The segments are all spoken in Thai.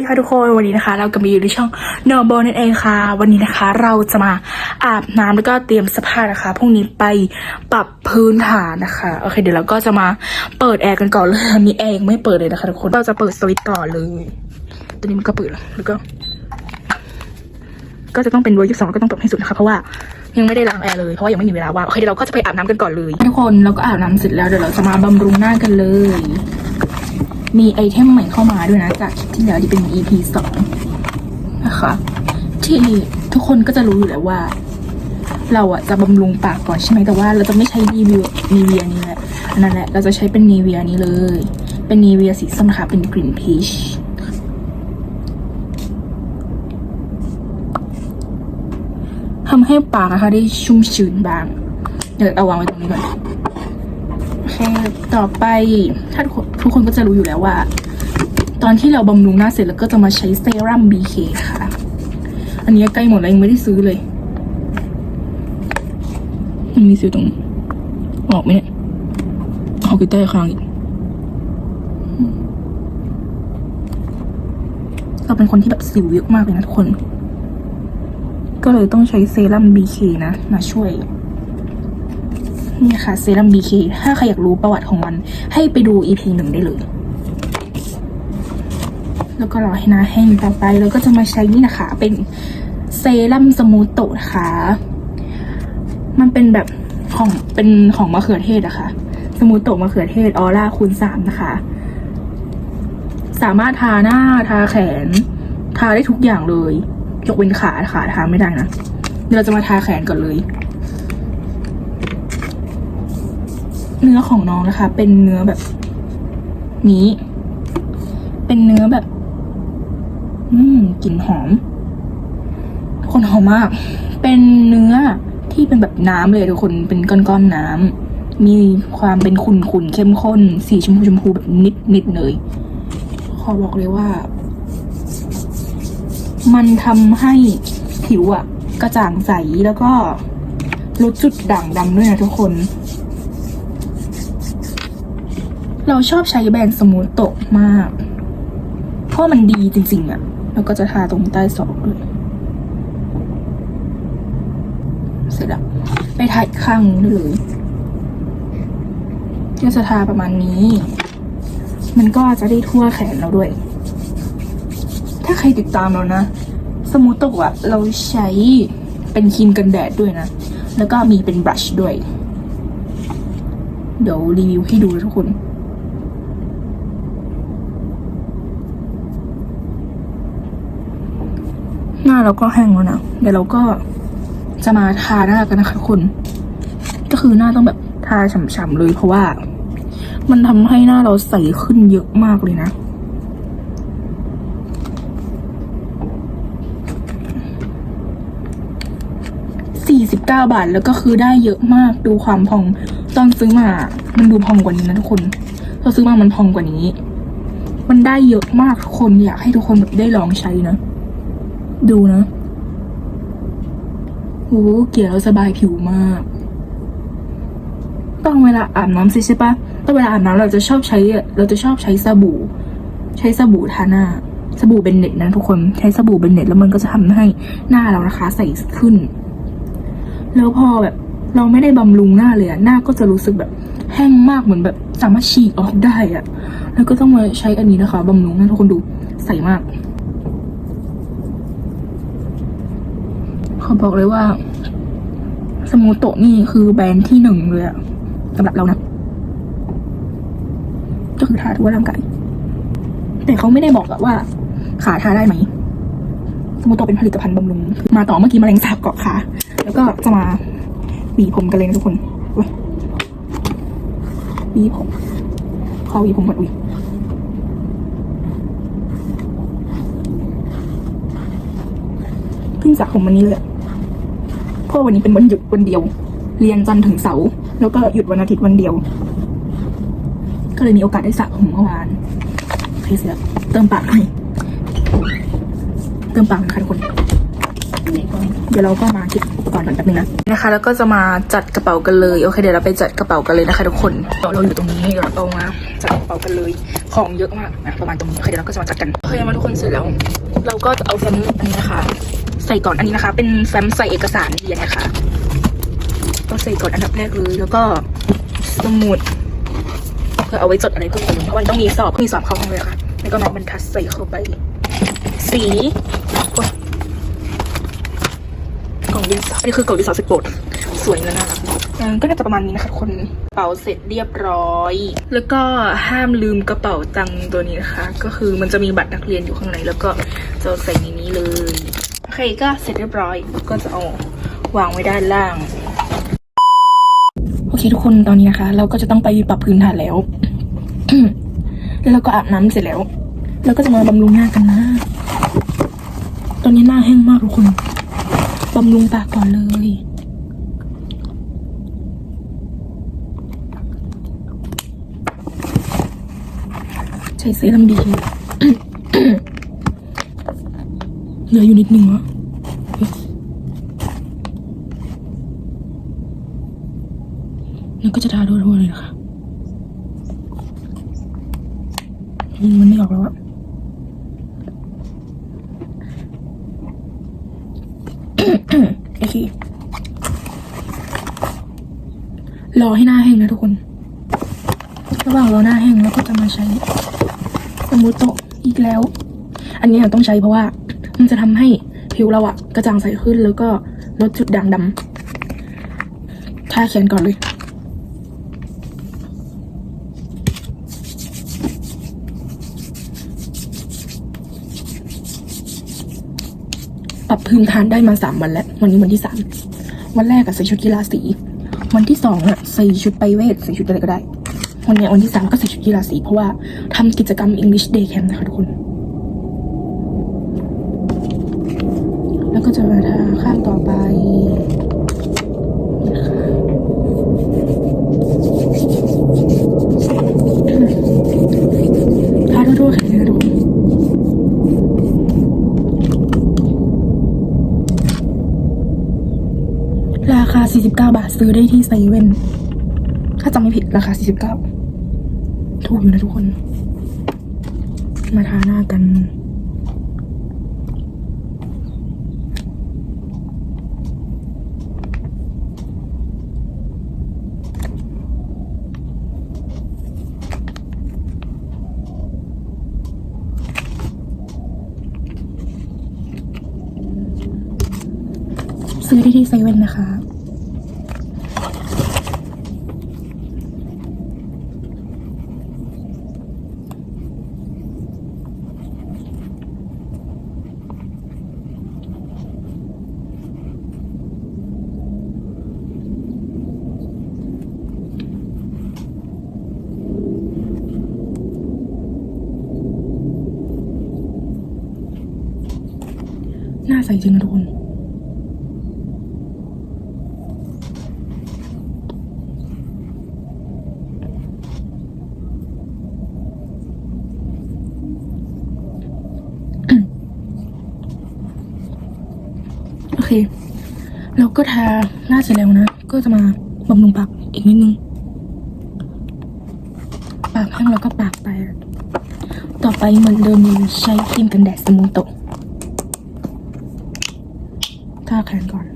ดีค่ะทุกคนวันนี้นะคะ เรากำลังอยู่ในช่อง n o b o นั่นเองค่ะ วันนี้นะคะ เราจะมาอาบน้ำแล้วก็เตรียมเสภานะคะพรุ่งนี้ไปปรับพื้นฐานนะคะโอเค เดี๋ยวเราก็จะมาเปิดแอร์กันก่อนเลยอันนี้แอร์ยังไม่เปิดเลยนะคะทุกคนเราจะเปิดสวิตช์ก่อนเลย ตัวนี้มันก็เปิดแล้วแล้วก็ ก็จะต้องเป็นเวอร์ยี่สองก็ต้องเปิดให้สุดนะคะเพราะว่ายังไม่ได้ล้างแอร์เลยเพราะว่ายังไม่มีเวลาว่างโอเคเดี๋ยวเราก็จะไปอาบน้ำกันก่อนเลย ทุกคนเราก็อาบน้ำเสร็จแล้วเดี๋ยวเราจะมาบำรุงหน้ากันเลย มีไอเทมใหม่เข้ามาด้วยนะจากคลิปที่แล้วที่เป็น EP สองนะคะที่ทุกคนก็จะรู้อยู่แล้วว่า เราอะจะบำรุงปากก่อนใช่ไหมแต่ว่าเราจะไม่ใช้นีเวียนีเวียนี้แหละอันนั่นแหละเราจะใช้เป็นนีเวียนี้เลย เป็นนีเวียสีส้มนะคะเป็นกลิ่นพีชทำให้ปากนะคะได้ชุ่มชื้นบ้าง เดี๋ยวเอาวางไว้ตรงนี้ก่อน ต่อไปถ้าทุกคนทุกคนก็จะรู้อยู่แล้วว่า ตอนที่เราบำรุงหน้าเสร็จแล้วก็จะมาใช้เซรั่ม BK ค่ะ อันนี้ใกล้หมดแล้วยังไม่ได้ซื้อเลยมันมีสิวตรง ออกไหมเนี่ยออกใกล้ๆข้างอีกเราเป็นคนที่แบบสิวเยอะมากเลยนะทุกคน ก็เลยต้องใช้เซรั่ม BK นะ มาช่วย นี่ค่ะเซรั่ม BK ถ้าใครอยากรู้ประวัติของมัน ให้ไปดู EP หนึ่งได้เลย แล้วก็รอให้หน้าแห้งต่อไปเราก็จะมาใช้นี่นะคะ เป็นเซรั่มสมูทโตะนะคะมันเป็นแบบของเป็นของมะเขือเทศอะคะ่ะสมูทโตะมะเขือเทศออร่าคูณสามนะคะ สามารถทาหน้าทาแขน ทาได้ทุกอย่างเลย ยกเว้นขาขาทาไม่ได้นะ เดี๋ยวเราจะมาทาแขนก่อนเลย เนื้อของน้องนะคะ เป็นเนื้อแบบ นี้ เป็นเนื้อแบบ อืมกลิ่นหอม คนหอมมาก เป็นเนื้อที่เป็นแบบน้ำเลยทุกคนเป็นก้อนๆน้ำมีความเป็นขุ่นๆเข้มข้น สีชมพูชมพูแบบนิดนิดๆเลยขอบอกเลยว่า มันทำให้ผิวอะกระจ่างใสแล้วก็ลดจุดด่างดำด้วยนะทุกคน เราชอบใช้แบรนด์สมูทโตะมาก เพราะมันดีจริงๆอะแล้วก็จะทาตรงใต้ศอกด้วย เสร็จแล้วไปทาอีกข้างนึงได้เลยก็จะทาประมาณนี้ มันก็จะได้ทั่วแขนเราด้วย ถ้าใครติดตามเรานะ สมูทโตะอะเราใช้เป็นครีมกันแดดด้วยนะ แล้วก็มีเป็นบรัชด้วย เดี๋ยวรีวิวให้ดูทุกคน หน้าเราก็แห้งแล้วนะ เดี๋ยวเราก็จะมาทาหน้ากันนะคะทุกคน ก็คือหน้าต้องแบบทาฉ่ำๆเลยเพราะว่า มันทำให้หน้าเราใสขึ้นเยอะมากเลยนะสี่สิบเก้าบาทแล้วก็คือได้เยอะมากดูความพอง ตอนซื้อมา มันดูพองกว่านี้นะทุกคนตอนซื้อมามันพองกว่านี้ มันได้เยอะมากทุกคนอยากให้ทุกคนแบบได้ลองใช้นะ ดูนะโอ้เกลี่ยวสบายผิวมาก ต้องเวลาอาบน้ำสิใช่ปะต้องเวลาอาบน้ำเราจะชอบใช้ เราจะชอบใช้สบู่ ใช้สบู่ทาหน้า สบู่เบนเน็ตนะทุกคน ใช้สบู่เบนเน็ตแล้วมันก็จะทำให้หน้าเรานะคะ ใสขึ้น แล้วพอแบบ เราไม่ได้บำรุงหน้าเลยอะหน้าก็จะรู้สึกแบบ แห้งมากเหมือนแบบสามารถฉีกออกได้อะแล้วก็ต้องมาใช้อันนี้นะคะบำรุงหน้าทุกคนดู ใสมาก ขอบอกเลยว่าสมูโตะนี่คือแบรนด์ที่หนึ่งเลยอะสำหรับเรานะ ก็คือทาทั่วร่างกายแต่เขาไม่ได้บอกว่า ขาทาได้ไหมสมูโตะเป็นผลิตภัณฑ์บำรุง มาต่อเมื่อกี้แมลงสาบเกาะขาแล้วก็จะมาหวีผมกันเลยนะทุกคนหวีผมขอหวีผมก่อนอุ้ยเพิ่งสรผมวันนี้เลย เพราะวันนี้เป็นวันหยุดวันเดียว เรียนจันทร์ถึงเสาร์แล้วก็หยุดวันอาทิตย์วันเดียว ก็เลยมีโอกาสได้สระผมเมื่อวานโอเคเสร็จแล้วเติมปากหน่อยเติมปากน่อยค่ะทุกคน เดี๋ยวเราก็มาเก็บอุปกรณ์ก่อนแป๊บนึงนะนะคะ แล้วก็จะมาจัดกระเป๋ากันเลยโอเคเดี๋ยวเราไปจัดกระเป๋ากันเลยนะคะทุกคนเดี๋ยวเราอยู่ตรงนี้เดี๋ยวเรามาจัดกระเป๋ากันเลยของเยอะมากนะประมาณตรงนี้โอเคเดี๋ยวเราก็จะมาจัดกันโอเคมาทุกคนเสร็จแล้ว เราก็จะเอาแฟ้มอันนี้นะคะ ใส่ก่อนอันนี้นะคะ เป็นแฟ้มใส่เอกสารเรียนนะคะก็ใส่ก่อนอันดับแรกเลยแล้วก็สมุดเพื่อเอาไว้จดอะไรเพิ่มเติมเพราะมันต้องมีสอบมีสอบเข้าห้องเลยค่ะแล้วก็น้องบรรทัดใส่เข้าไป สีกล่องดินสอนนี้คือกล่องดินสอสโปรดสวยและน่ารักก็น่าจะประมาณนี้นะคะทุกคนกระเป๋าเสร็จเรียบร้อย แล้วก็ห้ามลืมกระเป๋าตังค์ตัวนี้นะคะ ก็คือมันจะมีบัตรนักเรียนอยู่ข้างในแล้วก็จะใส่ในนี้เลย ก็เสร็จเรียบร้อย ก็จะเอาวางไว้ด้านล่าง โอเคทุกคนตอนนี้นะคะ เราก็จะต้องไปปรับพื้นฐานแล้ว แล้วเราก็อาบน้ำเสร็จแล้วแล้วก็จะมาบำรุงหน้ากันนะ ตอนนี้หน้าแห้งมากทุกคนบำรุงปากก่อนเลยใช้เซรั่มดีเหลืออยู่นิดนึงวะ แล้วก็จะทาทั่วๆเลยนะคะมันไม่ออกแล้วอะโอเครอให้หน้าแห้งนะทุกคนระหว่างรอหน้าแห้งแล้วก็จะมาใช้สมูทโตอีกแล้ว อันนี้ต้องใช้เพราะว่า มันจะทำให้ผิวเราอะกระจ่างใสขึ้นแล้วก็ลดจุดด่างดำทาแขนก่อนเลย ปรับพื้นฐานได้มาสามวันแล้ว วันนี้วันที่สามวันแรกอะใส่ชุดกีฬาสี วันที่สองอะใส่ชุดไปเวทใส่ชุดอะไรก็ได้ วันนี้วันที่สามก็ใส่ชุดกีฬาสี เพราะว่าทำกิจกรรม English Day Camp นะคะทุกคน แล้วก็จะมาทาข้างต่อไปทาทั่วๆแขนเลยนะทุกคน คา 49 บาทซื้อได้ที่เซเว่นถ้าจำไม่ผิดราคา 49 ถูกอยู่นะทุกคน มาทาหน้ากัน ซื้อได้ที่เซเว่นนะคะ ใส่จริงนะทุกคนโอเค เราก็ทาหน้าเสร็จแล้วนะ ก็จะมาบำรุงปากอีกนิดนึง ปากแห้งแล้วก็ปากแตกต่อไปเหมือนเดิมใช้ครีมกันแดดสมูโตะ ท่าแขนก่อน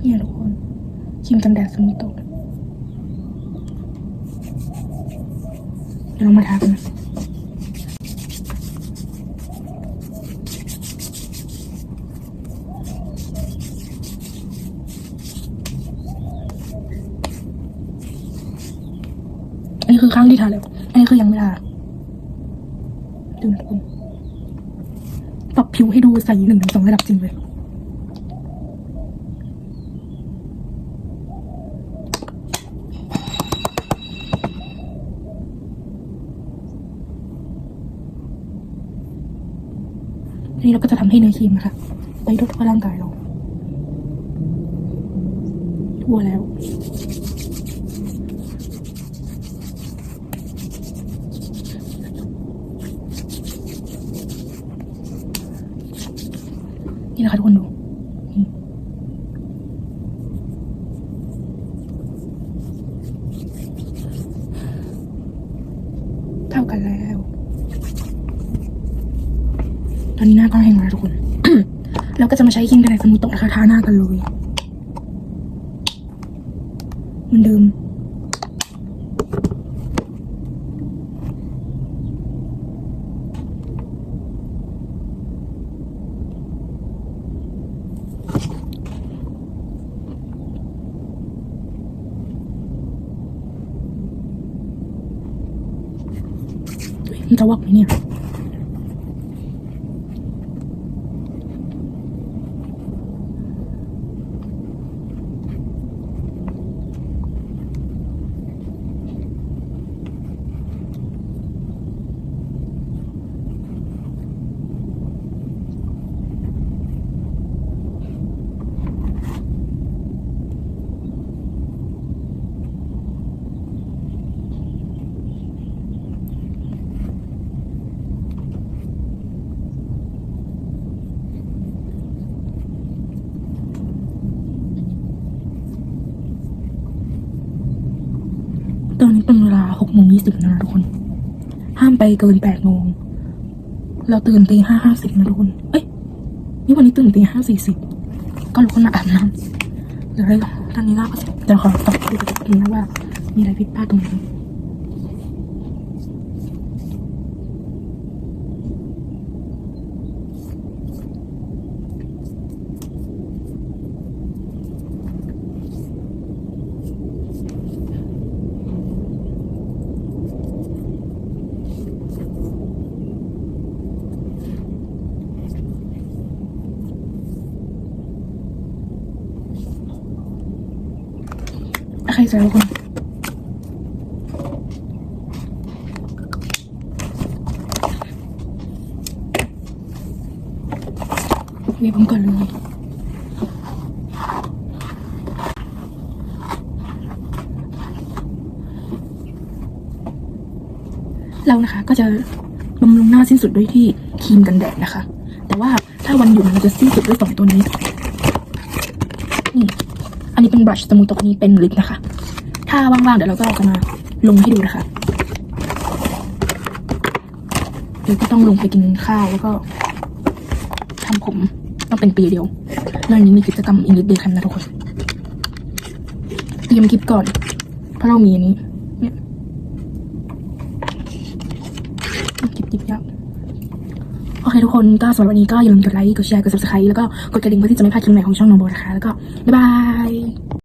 เนี่ยทุกคนครีมกันแดดสมูโตะเดี๋ยวเรามาทากันนะ นี้คือข้างที่ทาแล้ว อันนี้คือยังไม่ทาดูนะทุกคนปรับผิวให้ดูใสหนึ่งถึงสองระดับจริงเลยนี่เราก็จะทำให้เนื้อครีมนะคะ ไปทั่วร่างกายเราทั่วแล้ว นะคะทุกคนดูเท่ากันแล้ว ตอนนี้หน้าก็แห้งแล้วทุกคน แล้วก็จะมาใช้ครีมกันแดดสมูทตกนะคะทาหน้ากันเลยเหมือนเดิม มันจะวอกไหมเนี่ย ตอนนี้เป็นเวลาหกโมง ยี่สิบนะทุกคน ห้ามไปเกินแปดโมง เราตื่นตีห้าห้าสิบนะทุกคน เอ้ย นี่วันนี้ตื่นตีห้าสี่สิบ ก็ลุกขึ้นมาอาบน้ำเดี๋ยวเลยตอนนี้ลาก็เสร็จะขอตอบดูกระจกดูนะว่า มีอะไรผิดพลาดตรงไหน โอเคจ้ะทุกคนเวียผมก่อนเลยเรานะคะก็จะบำรุงหน้าสิ้นสุดด้วยที่ครีมกันแดดนะคะ แต่ว่าถ้าวันหยุดเราจะสิ้นสุดด้วยสองตัวนี้นี่อันนี้เป็นบรัชสมูทตกนี้เป็นลิปนะคะ ถ้าว่างๆ เดี๋ยวเราก็จะมาลงให้ดูนะคะเดี๋ยวก็ต้องลงไปกินข้าวแล้วก็ทำผมต้องเป็นปีเดียวแล้วอันนี้มีกิจกรรมอิงลิสเดย์คันนะทุกคนเตรียมคลิปก่อน เพราะเรามีอันนี้เนี่ยคลิปติดยาวโอเคทุกคนก็สำหรับวันนี้ก็อย่าลืมกดไลค์กดแชร์กด subscribe แล้วก็กดกระดิ่งเพื่อที่จะไม่พลาดคลิปใหม่ของช่องน้องโบนะคะแล้วก็บ๊ายบาย